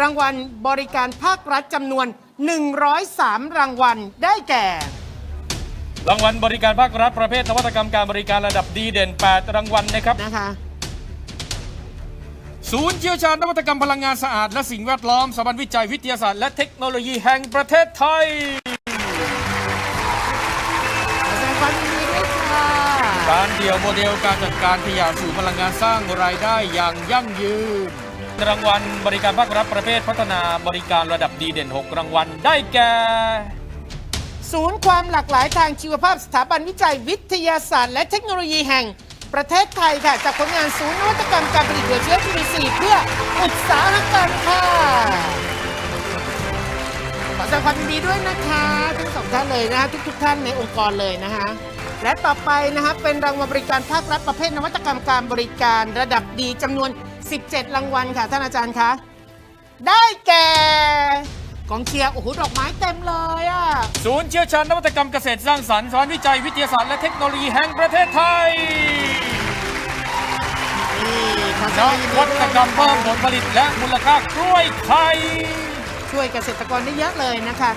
รางวัลบริการภาครัฐจำนวน 103 รางวัลได้แก่ รางวัลบริการภาครัฐประเภทนวัตกรรมการบริการระดับดีเด่น 8 รางวัลนะครับ นะคะ ศูนย์เชี่ยวชาญนวัตกรรมพลังงานสะอาด และสิ่งแวดล้อมสถาบันวิจัยวิทยาศาสตร์ และเทคโนโลยีแห่งประเทศไทยแสดงความยินดีด้วยค่ะการเดี่ยวโมเดลการจัดการขยะสู่พลังงานสร้างรายได้อย่างยั่งยืน รางวัลบริการภาครัฐประเภทพัฒนาบริการระดับดีเด่น 6 รางวัลได้แก่ ศูนย์ความหลากหลายทางชีวภาพสถาบันวิจัยวิทยาศาสตร์และเทคโนโลยีแห่งประเทศไทยค่ะจากผลงานศูนย์นวัตกรรมการผลิตหัวเชื้อจุลินทรีย์เพื่ออุตสาหกรรมค่ะขอแสดงความยินดีด้วยนะคะทั้งสองท่านเลยนะคะทุกๆท่านในองค์กรเลยนะคะ และต่อไปนะคะเป็นรางวัลบริการภาครัฐประเภทนวัตกรรมการบริการระดับดีจำนวน 17 รางวัลค่ะท่านอาจารย์คะ ได้แก่กองเชียร์โอ้โหดอกไม้เต็มเลยอะศูนย์เชี่ยวชาญนวัตกรรมเกษตรสร้างสรรค์สถาบันวิจัยวิทยาศาสตร์และเทคโนโลยีแห่งประเทศไทยนี่ขอแสนดงความยินดีวัด้วยตกรรมเพิ่มผลผลิตและมูลค่ากล้วยไข่ช่วยเกษตรกรได้เยอะเลยนะคะ